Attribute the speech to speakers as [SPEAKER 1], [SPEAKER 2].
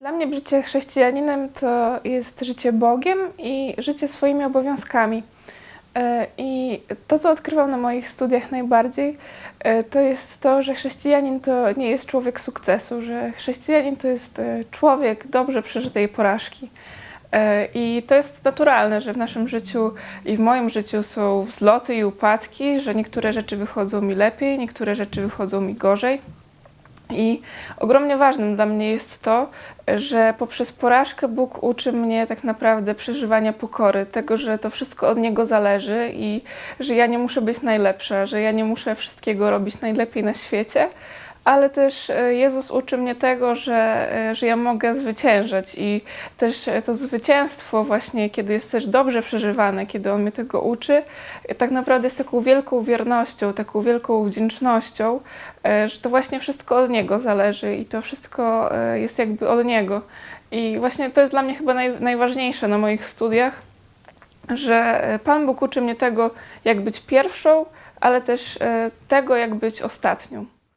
[SPEAKER 1] Dla mnie życie chrześcijaninem to jest życie Bogiem i życie swoimi obowiązkami. E, I to, co odkrywam na moich studiach najbardziej, e, to jest to, że chrześcijanin to nie jest człowiek sukcesu, że chrześcijanin to jest e, człowiek dobrze przeżytej porażki. I to jest naturalne, że w naszym życiu i w moim życiu są wzloty i upadki, że niektóre rzeczy wychodzą mi lepiej, niektóre rzeczy wychodzą mi gorzej. I ogromnie ważnym dla mnie jest to, że poprzez porażkę Bóg uczy mnie tak naprawdę przeżywania pokory, tego, że to wszystko od Niego zależy i że ja nie muszę być najlepsza, że ja nie muszę wszystkiego robić najlepiej na świecie, ale też e, Jezus uczy mnie tego, że, e, że ja mogę zwyciężać i też e, to zwycięstwo właśnie, kiedy jest też dobrze przeżywane, kiedy On mnie tego uczy, tak naprawdę jest taką wielką wiernością, taką wielką wdzięcznością, że to właśnie wszystko od Niego zależy i to wszystko jest jakby od Niego. I właśnie to jest dla mnie chyba naj, najważniejsze na moich studiach, że Pan Bóg uczy mnie tego, jak być pierwszą, ale też tego, jak być ostatnią.